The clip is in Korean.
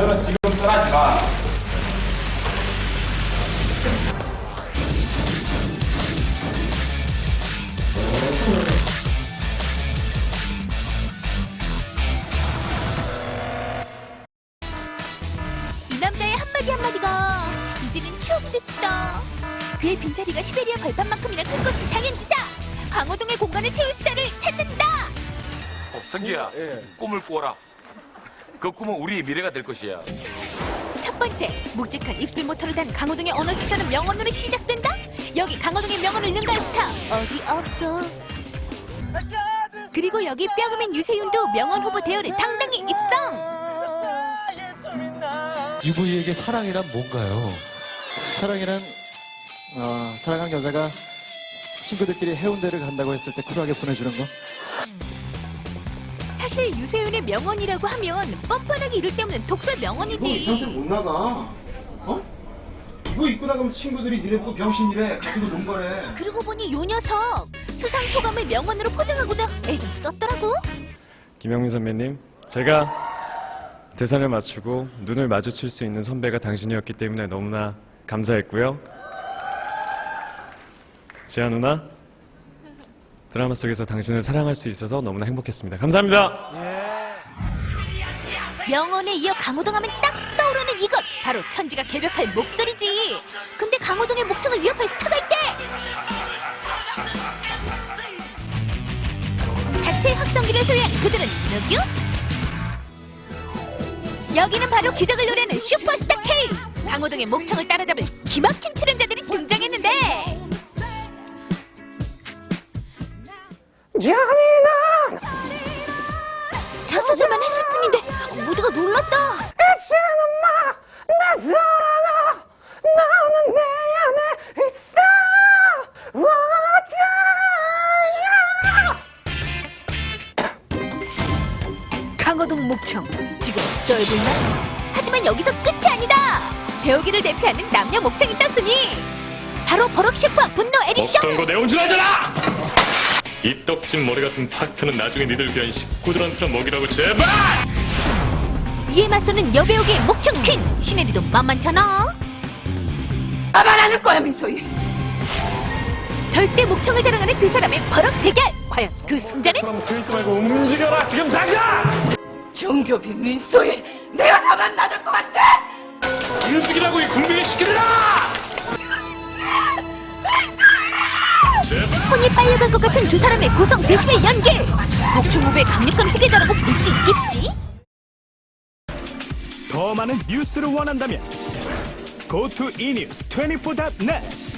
저는 지금 떠나지만 이 남자의 한마디 한마디가 이제는 추억이 됐다. 그의 빈자리가 시베리아 벌판만큼이나 큰 것은 당연지사. 강호동의 공간을 채울 수다를 찾는다. 성기야 꿈을 꾸어라. 그 꿈은 우리의 미래가 될 것이야. 첫 번째, 묵직한 입술 모터를 단 강호동의 언어 수사는 명언으로 시작된다. 여기 강호동의 명언을 능가한 스타 어디 없어. 그리고 여기 뼈그맨 유세윤도 명언 후보 대열에 당당히 입성. UV에게 사랑이란 뭔가요? 사랑이란 어, 사랑하는 여자가 친구들끼리 해운대를 간다고 했을 때 쿨하게 보내주는 거. 사실 유세윤의 명언이라고 하면 뻔뻔하게 이를 때 없는 독설 이상들 명언이지. 못 나가. 어? 이거 입고 나가면 친구들이 니네 보고 병신이래. 가지고 논 거래. 그러고 보니 요 녀석 수상 소감을 명언으로 포장하고자 애를 썼더라고. 김영민 선배님, 제가 대사를 맞추고 눈을 마주칠 수 있는 선배가 당신이었기 때문에 너무나 감사했고요. 지아 누나, 드라마 속에서 당신을 사랑할 수 있어서 너무나 행복했습니다. 감사합니다. 명언에 이어 강호동 하면 딱 떠오르는 이것 바로 천지가 개벽할 목소리지. 근데 강호동의 목청을 위협할 스타가 있대. 자체 확성기를 소유한 그들은 누구? 여기는 바로 기적을 노래하는 슈퍼스타 K. 강호동의 목청을 따라잡을 기막힌 출연자들이 등장했는데. 첫 소절만 했을 뿐인데 모두가 놀랐다. 강호동 목청 지금 떠올릴나? 하지만 여기서 끝이 아니다. 배우기를 대표하는 남녀 목청이 떴으니 바로 버럭 셰프와 분노 에디션. 먹던 거 내온 줄 알잖아! 이 떡진 머리 같은 파스타는 나중에 니들 귀한 식구들한테나 먹이라고 제발! 이에 맞서는 여배우계의 목청 퀸 신혜리도 만만찮아. 아만 안을 거야 민소희 절대 목청을 자랑하는 두 사람의 버럭 대결. 과연 그 승자는? 들지 말고 움직여라 지금 당장! 정교비 민소희 내가 가만 놔둘 것 같아 움직이라고 이 국민을 시키라! 혼이 빨려갈 것 같은 두 사람의 고성 대심의 연기. 목청 후배 강력한 후계자라고 볼 수 있겠지? 더 많은 뉴스를 원한다면 go to enews24.net